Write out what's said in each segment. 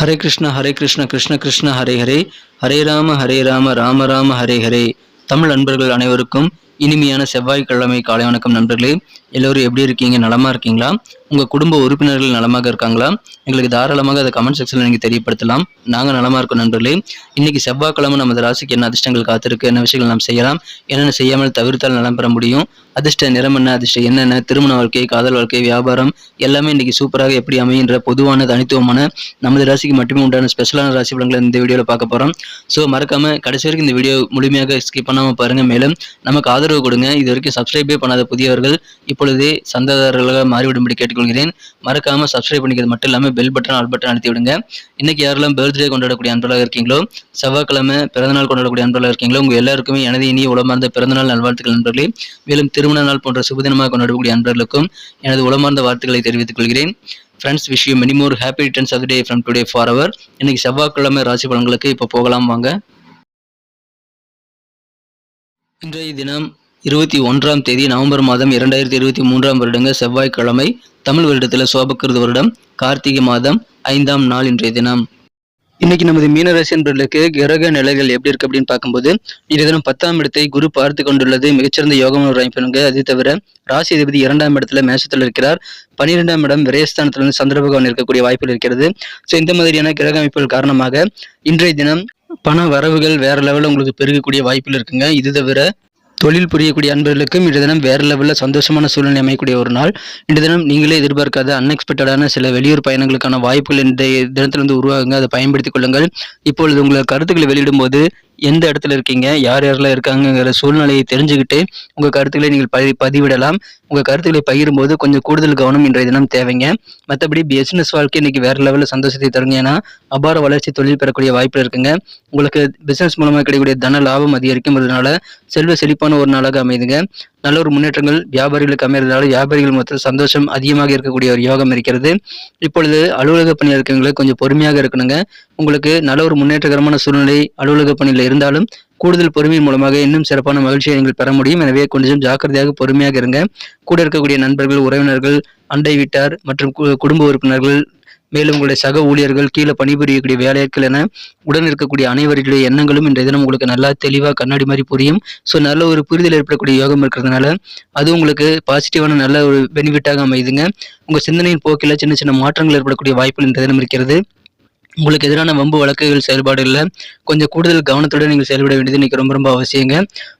ஹரே கிருஷ்ண ஹரே கிருஷ்ண கிருஷ்ண கிருஷ்ண ஹரே ஹரே. ஹரே ராம ஹரே ராம ராம ராம ஹரே ஹரே. தமிழ் நண்பர்கள் அனைவருக்கும் இனிமையான செவ்வாய்க்கிழமை காலை வணக்கம் நண்பர்களே. எல்லோரும் எப்படி இருக்கீங்க? நலமாக இருக்கீங்களா? உங்கள் குடும்ப உறுப்பினர்கள் நலமாக இருக்காங்களா? எங்களுக்கு தாராளமாக அதை கமெண்ட் செக்ஷனில் நீங்கள் தெரியப்படுத்தலாம். நாங்கள் நலமாக இருக்கோம் நண்பர்களே. இன்றைக்கி செவ்வாய்க்கிழமை நமது ராசிக்கு என்ன அதிர்ஷ்டங்கள் காத்திருக்கு? என்ன விஷயங்கள் நாம் செய்யலாம்? என்னென்ன செய்யாமல் தவிர்த்தால் நலம் பெற முடியும்? அதிர்ஷ்ட நிறம் என்ன? அதிர்ஷ்டம் என்னென்ன திருமண வாழ்க்கை காதல் வாழ்க்கை வியாபாரம் எல்லாமே இன்றைக்கி சூப்பராக எப்படி அமைகின்ற பொதுவான தனித்துவமான நமது ராசிக்கு மட்டுமே உண்டான ஸ்பெஷலான ராசி பலன்களை இந்த வீடியோவில் பார்க்க போகிறோம் ஸோ மறக்காமல் கடைசி வரைக்கும் இந்த வீடியோ முழுமையாக ஸ்கிப் பண்ணாமல் பாருங்கள் மேலும் நமக்கு ஆதரவு கொடுங்க. இது வரைக்கும் சப்ஸ்கிரைபே பண்ணாத புதியவர்கள் இப்பொழுதே சந்தாதாரர்களாக மாறிவிடும்படி கேட்டுக்கொள்கிறேன். மறக்காம சப்ஸ்கிரைப் பண்ணிக்கிறது மட்டும் இல்லாமல் பெல் பட்டன் ஆல் பட்டன் அழுத்தி விடுங்க. இன்னைக்கு யாரெல்லாம் பர்த்டே கொண்டாடக்கூடிய அன்பர்களாக இருக்கீங்களோ செவ்வாய்க்கிழமை பிறந்தநாள் கொண்டாடக்கூடிய அன்பர்களாக இருக்கீங்களோ உங்கள் எல்லாருக்குமே எனது இனிய உளமார்ந்த பிறந்தநாள் நல்வாழ்த்துக்கள் நண்பர்களே. மேலும் திருமண நாள் போன்ற சுபதினமாக கொண்டாடக்கூடிய அன்பர்களுக்கும் எனது உளமார்ந்த வார்த்தைகளை தெரிவித்துக் கொள்கிறேன். Friends wish you many more happy returns of day from today for our இன்னைக்கு செவ்வாய்க்கிழமை ராசி பலன்களுக்கு இப்போ போகலாம் வாங்க. இன்றைய தினம் இருபத்தி ஒன்றாம் தேதி நவம்பர் மாதம் இரண்டாயிரத்தி இருபத்தி மூன்றாம் வருடங்க செவ்வாய்க்கிழமை தமிழ் வருடத்தில் சோபக்கிருத வருடம் கார்த்திகை மாதம் ஐந்தாம் நாள் இன்றைய தினம். இன்னைக்கு நமது மீனராசி என்பவர்களுக்கு கிரக நிலைகள் எப்படி இருக்கு அப்படின்னு பார்க்கும்போது இன்றைய தினம் பத்தாம் இடத்தை குரு பார்த்து கொண்டுள்ளது மிகச்சிறந்த யோகமான ஒரு அமைப்பினுங்க அது தவிர ராசி அதிபதி இரண்டாம் இடத்துல மேசத்தில் இருக்கிறார். பன்னிரெண்டாம் இடம் விரயஸ்தானத்துல இருந்து சந்திர பகவான் இருக்கக்கூடிய வாய்ப்புகள் இருக்கிறது. ஸோ இந்த மாதிரியான கிரக அமைப்புகள் காரணமாக இன்றைய தினம் பண வரவுகள் வேற லெவலில் உங்களுக்கு பெருகக்கூடிய வாய்ப்புகள் இருக்குங்க. இது தவிர தொழில் புரியக்கூடிய அன்பர்களுக்கும் இன்று தினம் வேறு லெவலில் சந்தோஷமான சூழ்நிலை அமையக்கூடிய ஒரு நாள். இன்று தினம் நீங்களே எதிர்பார்க்காத அன்எக்ஸ்பெக்டடான சில வெளியூர் பயணங்களுக்கான வாய்ப்புகள் இன்றைய தினத்திலிருந்து உருவாகுங்க. அதை பயன்படுத்திக் கொள்ளுங்கள். இப்பொழுது உங்கள் கருத்துக்களை வெளியிடும்போது எந்த இடத்துல இருக்கீங்க யார் யாரெல்லாம் இருக்காங்கங்கிற சூழ்நிலையை தெரிஞ்சுக்கிட்டு உங்கள் கருத்துக்களை நீங்கள் பதி பதிவிடலாம். உங்கள் கருத்துக்களை பகிரும்போது கொஞ்சம் கூடுதல் கவனம் இன்றைய தினம் தேவைங்க. மற்றபடி பிஸ்னஸ் வாழ்க்கை இன்னைக்கு வேற லெவலில் சந்தோஷத்தை தருங்க. ஏன்னா அபார வளர்ச்சி தொழில் பெறக்கூடிய வாய்ப்பு இருக்குங்க. உங்களுக்கு பிஸ்னஸ் மூலமாக கிடைக்கக்கூடிய தன லாபம் அதிகரிக்கும் அதனால செல்வ செழிப்பான ஒரு நாளாக அமைதுங்க. நல்ல ஒரு முன்னேற்றங்கள் வியாபாரிகளுக்கு அமைறதுனால வியாபாரிகள் மொத்தம் சந்தோஷம் அதிகமாக இருக்கக்கூடிய ஒரு யோகம் இருக்கிறது. இப்பொழுது அலுவலக பணியில் இருக்கவங்களுக்கு கொஞ்சம் பொறுமையாக இருக்கணுங்க. உங்களுக்கு நல்ல ஒரு முன்னேற்றகரமான சூழ்நிலை அலுவலக பணியில் இருந்தாலும் கூடுதல் பொறுமையின் மூலமாக இன்னும் சிறப்பான மகிழ்ச்சியை நீங்கள் பெற முடியும். எனவே கொஞ்சம் ஜாக்கிரதையாக பொறுமையாக இருங்க. கூட இருக்கக்கூடிய நண்பர்கள் உறவினர்கள் அண்டை வீட்டார் மற்றும் கு- குடும்ப உறுப்பினர்கள் மேலும் உங்களுடைய சக ஊழியர்கள் கீழே பணிபுரியக்கூடிய வேலையாட்கள் என உடன் இருக்கக்கூடிய அனைவருடைய எண்ணங்களும் இன்றைய தினம் உங்களுக்கு நல்லா தெளிவாக கண்ணாடி மாதிரி புரியும். ஸோ நல்ல ஒரு புரிதல் ஏற்படக்கூடிய யோகம் இருக்கிறதுனால அது உங்களுக்கு பாசிட்டிவான நல்ல ஒரு பெனிஃபிட்டாக அமையுதுங்க. உங்கள் சிந்தனையின் போக்கில் சின்ன சின்ன மாற்றங்கள் ஏற்படக்கூடிய வாய்ப்புகள் இன்றைய தினம் இருக்கிறது. உங்களுக்கு எதிரான வம்பு வழக்குகள் செயல்பாடுகளில் கொஞ்சம் கூடுதல் கவனத்துடன் நீங்கள் செயல்பட வேண்டியது இன்றைக்கி ரொம்ப ரொம்ப அவசியங்க.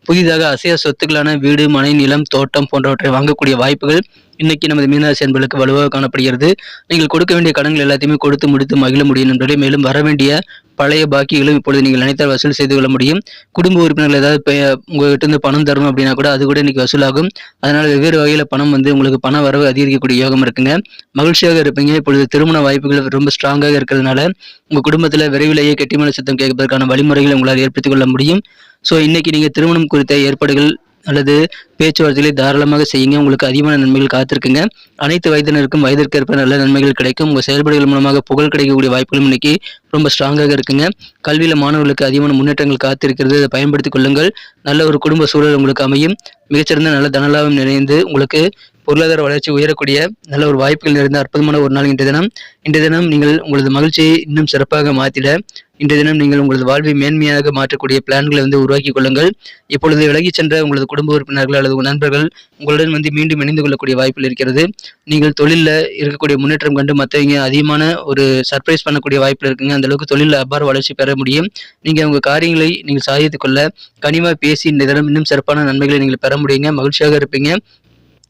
புதிதாக அசைய சொத்துக்களான வீடு மனை நிலம் தோட்டம் போன்றவற்றை வாங்கக்கூடிய வாய்ப்புகள் இன்னைக்கு நமது மீனராசி அன்பர்களுக்கு வலுவாக காணப்படுகிறது. நீங்கள் கொடுக்க வேண்டிய கடன்கள் எல்லாத்தையுமே கொடுத்து முடித்து மகிழ முடியும் என்பதை மேலும் வர வேண்டிய பழைய பாக்கிகளும் இப்பொழுது நீங்கள் நினைத்தால் வசூல் செய்து கொள்ள முடியும். குடும்ப உறுப்பினர்கள் ஏதாவது உங்ககிட்ட இருந்து பணம் தரணும் அப்படின்னா கூட அது கூட இன்னைக்கு வசூலாகும். அதனால வெவ்வேறு வகையில் பணம் வந்து உங்களுக்கு பண வரவு அதிகரிக்கக்கூடிய யோகம் இருக்குங்க. மகிழ்ச்சியாக இருப்பீங்க. இப்பொழுது திருமண வாய்ப்புகள் ரொம்ப ஸ்ட்ராங்காக இருக்கிறதுனால உங்க குடும்பத்தில் விரைவிலேயே கெட்டிமன சித்தம் கேட்பதற்கான வழிமுறைகளை உங்களால் ஏற்படுத்திக் கொள்ள முடியும். ஸோ இன்னைக்கு நீங்க திருமணம் குறித்த ஏற்பாடுகள் அல்லது பேச்சுவார்த்தைகளை தாராளமாக செய்யுங்க. உங்களுக்கு அதிகமான நன்மைகள் காத்திருக்குங்க. அனைத்து வயதினருக்கும் வயதிற்கேற்ப நல்ல நன்மைகள் கிடைக்கும். உங்கள் செயல்பாடுகள் மூலமாக புகழ் கிடைக்கக்கூடிய வாய்ப்புகளும் இன்னைக்கு ரொம்ப ஸ்ட்ராங்காக இருக்குங்க. கல்வியில் மாணவர்களுக்கு அதிகமான முன்னேற்றங்கள் காத்திருக்கிறது. அதை பயன்படுத்திக் கொள்ளுங்கள். நல்ல ஒரு குடும்ப சூழல் உங்களுக்கு அமையும். மிகச்சிறந்த நல்ல தனலாபம் நிறைந்து உங்களுக்கு பொருளாதார வளர்ச்சி உயரக்கூடிய நல்ல ஒரு வாய்ப்புகள் நிறைந்த அற்புதமான ஒரு நாள் இன்றைய தினம். இன்றைய தினம் நீங்கள் உங்களது மகிழ்ச்சியை இன்னும் சிறப்பாக மாற்றிட இன்றைய தினம் நீங்கள் உங்களது வாழ்வை மேன்மையாக மாற்றக்கூடிய பிளான்களை வந்து உருவாக்கி கொள்ளுங்கள். இப்பொழுது விலகிச் சென்ற உங்களது குடும்ப உறுப்பினர்கள் அல்லது உங்கள் நண்பர்கள் உங்களுடன் வந்து மீண்டும் இணைந்து கொள்ளக்கூடிய வாய்ப்பில் இருக்கிறது. நீங்கள் தொழிலில் இருக்கக்கூடிய முன்னேற்றம் கண்டு மற்றவங்க அதிகமான ஒரு சர்ப்ரைஸ் பண்ணக்கூடிய வாய்ப்பில் இருக்குங்க. அந்த அளவுக்கு தொழிலில் அபார வளர்ச்சி பெற முடியும். நீங்கள் உங்கள் காரியங்களை நீங்கள் சாதித்துக் கொள்ள கனிவாக பேசி இந்த தினம் இன்னும் சிறப்பான நன்மைகளை நீங்கள் பெற முடியுங்க. மகிழ்ச்சியாக இருப்பீங்க.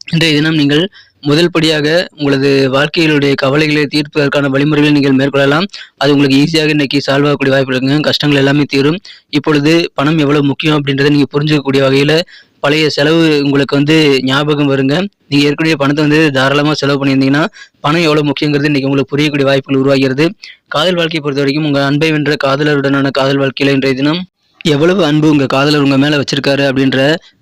இன்றைய தினம் நீங்கள் முதல் படியாக உங்களது வாழ்க்கையிலுடைய கவலைகளை தீர்ப்பதற்கான வழிமுறைகளை நீங்கள் மேற்கொள்ளலாம். அது உங்களுக்கு ஈஸியாக இன்னைக்கு சால்வ் ஆகக்கூடிய வாய்ப்பு இருக்குங்க. கஷ்டங்கள் எல்லாமே தீரும். இப்பொழுது பணம் எவ்வளவு முக்கியம் அப்படின்றத நீங்க புரிஞ்சுக்கக்கூடிய வகையில பழைய செலவு உங்களுக்கு வந்து ஞாபகம் வருங்க. நீங்க ஏற்கனவே பணத்தை வந்து தாராளமா செலவு பண்ணியிருந்தீங்கன்னா பணம் எவ்வளவு முக்கியங்கிறது இன்னைக்கு உங்களுக்கு புரியக்கூடிய வாய்ப்புகள் உருவாகிறது. காதல் வாழ்க்கையை பொறுத்த வரைக்கும் உங்க அன்பை வென்ற காதலருடனான காதல் வாழ்க்கையில இன்றைய தினம் எவ்வளவு அன்பு உங்கள் காதலர் உங்கள் மேலே வச்சிருக்காரு அப்படின்ற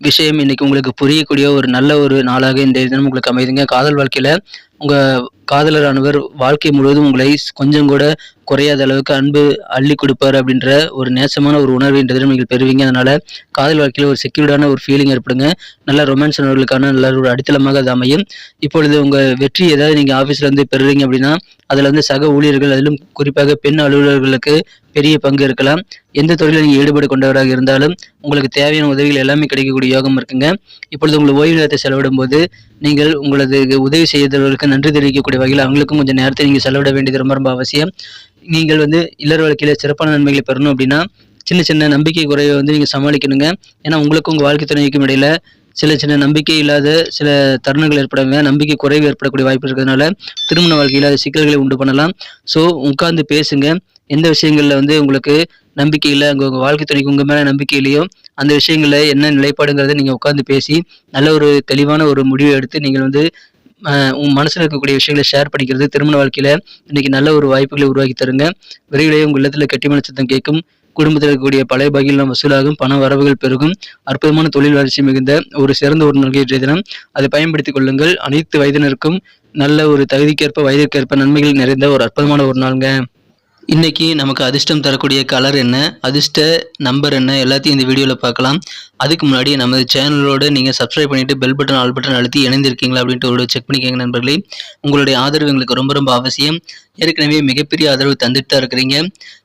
விஷயம் இன்றைக்கி உங்களுக்கு புரியக்கூடிய ஒரு நல்ல ஒரு நாளாக இந்த தினம் உங்களுக்கு அமைதுங்க. காதல் வாழ்க்கையில் உங்கள் காதலரானவர் வாழ்க்கை முழுவதும் உங்களை கொஞ்சம் கூட குறையாத அளவுக்கு அன்பு அள்ளி கொடுப்பார் அப்படின்ற ஒரு நேசமான ஒரு உணர்வு இந்த தினம் நீங்கள் பெறுவீங்க. அதனால் காதல் வாழ்க்கையில் ஒரு செக்யூர்டான ஒரு ஃபீலிங் ஏற்படுங்க. நல்ல ரொமான்ஸ் உணர்வுகளுக்கான நல்ல ஒரு அடித்தளமாக அது அமையும். இப்பொழுது உங்கள் வெற்றி ஏதாவது நீங்கள் ஆஃபீஸில் வந்து பெறுறீங்க அப்படின்னா அதில் வந்து சக ஊழியர்கள் அதிலும் குறிப்பாக பெண் அலுவலர்களுக்கு பெரிய பங்கு இருக்கலாம். எந்த தொழிலில் நீங்கள் ஈடுபாடு கொண்டவராக இருந்தாலும் உங்களுக்கு தேவையான உதவிகள் எல்லாமே கிடைக்கக்கூடிய யோகம் இருக்குங்க. இப்பொழுது உங்கள் ஓய்வு நேரத்தை செலவிடும் போது நீங்கள் உங்களது உதவி செய்தவர்களுக்கு நன்றி தெரிவிக்கக்கூடிய வகையில் அவங்களுக்கும் கொஞ்சம் நேரத்தை நீங்கள் செலவிட வேண்டியது ரொம்ப ரொம்ப அவசியம். நீங்கள் வந்து இல்லற வாழ்க்கையில் சிறப்பான நன்மைகளை பெறணும் அப்படின்னா சின்ன சின்ன நம்பிக்கை குறைவை வந்து நீங்கள் சமாளிக்கணுங்க. ஏன்னா உங்களுக்கும் உங்கள் வாழ்க்கை துணைக்கும் இடையில சில சின்ன நம்பிக்கை இல்லாத சில தருணங்கள் ஏற்படுங்க நம்பிக்கை குறைவு ஏற்படக்கூடிய வாய்ப்பு இருக்கிறதுனால திருமண வாழ்க்கையில் அது சிக்கல்களை உண்டு பண்ணலாம். ஸோ உட்கார்ந்து பேசுங்க. எந்த விஷயங்களில் வந்து உங்களுக்கு நம்பிக்கை இல்லை அங்கே உங்கள் வாழ்க்கை துணைக்கு உங்கள் மேலே நம்பிக்கை இல்லையோ அந்த விஷயங்களில் என்ன நிலைப்பாடுங்கிறத நீங்கள் உட்காந்து பேசி நல்ல ஒரு தெளிவான ஒரு முடிவை எடுத்து நீங்கள் வந்து உங்கள் மனசில் இருக்கக்கூடிய விஷயங்களை ஷேர் பண்ணிக்கிறது திருமண வாழ்க்கையில் இன்றைக்கி நல்ல ஒரு வாய்ப்புகளை உருவாக்கி தருங்க. விரைவிலேயே உங்கள் இல்லத்தில் கெட்டிமன சத்தம் கேட்கும். குடும்பத்தில் இருக்கக்கூடிய பழைய பகிலாம் வசூலாகும் பண வரவுகள் பெருகும் அற்புதமான தொழில் வளர்ச்சி மிகுந்த ஒரு சிறந்த ஒரு நல்கிய தினம். அதை பயன்படுத்திக் கொள்ளுங்கள். அனைத்து வயதினருக்கும் நல்ல ஒரு தகுதிக்கேற்ப வயதிற்கேற்ப நன்மைகள் நிறைந்த ஒரு அற்புதமான ஒரு நாளுங்க. இன்னைக்கு நமக்கு அதிர்ஷ்டம் தரக்கூடிய கலர் என்ன? அதிர்ஷ்ட நம்பர் என்ன? எல்லாத்தையும் இந்த வீடியோவில் பார்க்கலாம். அதுக்கு முன்னாடி நமது சேனலோடு நீங்கள் சப்ஸ்கிரைப் பண்ணிவிட்டு பெல் பட்டன் ஆல் பட்டன் அழுத்தி இணைந்திருக்கீங்களா அப்படின்ட்டு ஒரு செக் பண்ணிக்கோங்க நண்பர்களே. உங்களுடைய ஆதரவு எங்களுக்கு ரொம்ப ரொம்ப அவசியம். ஏற்கனவே மிகப்பெரிய ஆதரவு தந்துட்டு தான் இருக்கிறீங்க.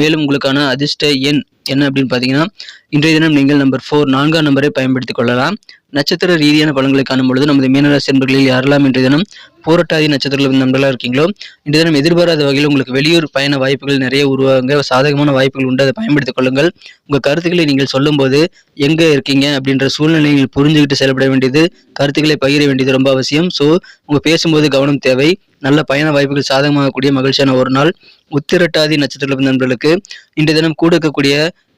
மேலும் உங்களுக்கான அதிர்ஷ்ட எண் என்ன அப்படின்னு பார்த்தீங்கன்னா இன்றைய தினம் நீங்கள் நம்பர் ஃபோர் நான்காம் நம்பரை பயன்படுத்திக் கொள்ளலாம். நட்சத்திர ரீதியான பலன்களை காணும் பொழுது நமது மீனராசி என்பர்களில் யாரெல்லாம் இன்றைய தினம் போராட்டாதி நட்சத்திரங்கள் நண்பர்களாக இருக்கீங்களோ இன்றைய தினம் எதிர்பாராத வகையில் உங்களுக்கு வெளியூர் பயண வாய்ப்புகள் நிறைய உருவாங்க சாதகமான வாய்ப்புகள் உண்டு. அதை பயன்படுத்திக் கொள்ளுங்கள். உங்கள் கருத்துக்களை நீங்கள் சொல்லும்போது எங்கே இருக்கீங்க அப்படின்ற சூழ்நிலையில் புரிஞ்சுக்கிட்டு செயல்பட வேண்டியது கருத்துக்களை பகிர வேண்டியது ரொம்ப அவசியம். ஸோ உங்கள் பேசும்போது கவனம் தேவை. நல்ல பயண வாய்ப்புகள் சாதகமாகக்கூடிய மகிழ்ச்சியான ஒரு நாள். உத்திரட்டாதி நட்சத்திர நண்பர்களுக்கு இன்றைய தினம் கூட இருக்கக்கூடிய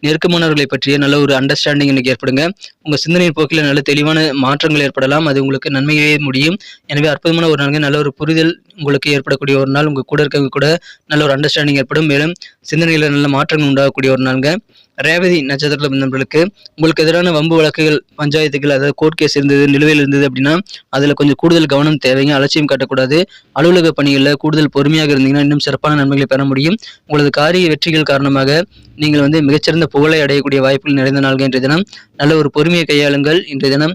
நெருக்கமானவர்களை பற்றிய நல்ல ஒரு அண்டர்ஸ்டாண்டிங் இன்னைக்கு ஏற்படுங்க. உங்கள் சிந்தனையின் போக்கில் நல்ல தெளிவான மாற்றங்கள் ஏற்படலாம். அது உங்களுக்கு நன்மையே முடியும். எனவே அற்புதமான ஒரு நாளுங்க. நல்ல ஒரு புரிதல் உங்களுக்கு ஏற்படக்கூடிய ஒரு நாள். உங்கள் கூட இருக்கவங்க கூட நல்ல ஒரு அண்டர்ஸ்டாண்டிங் ஏற்படும். மேலும் சிந்தனையில் நல்ல மாற்றங்கள் உண்டாகக்கூடிய ஒரு நாளுங்க. ரேவதி நட்சத்திரத்தில் பிறந்தவர்களுக்கு உங்களுக்கு எதிரான வம்பு வழக்குகள் பஞ்சாயத்துகள் அதாவது கோர்ட் கேஸ் இருந்தது நிலுவையில் இருந்தது அப்படின்னா அதில் கொஞ்சம் கூடுதல் கவனம் தேவைங்க. அலட்சியம் காட்டக்கூடாது. அலுவலக பணிகளில் கூடுதல் பொறுமையாக இருந்தீங்கன்னா இன்னும் சிறப்பான நன்மைகளை பெற முடியும். உங்களது காரிய வெற்றிகள் காரணமாக நீங்கள் வந்து மிகச்சிறந்த புகழை அடையக்கூடிய வாய்ப்புகள் நிறைந்த நாள்கள் இன்றைய தினம். நல்ல ஒரு பொறுமையை கையாளுங்கள். இன்றைய தினம்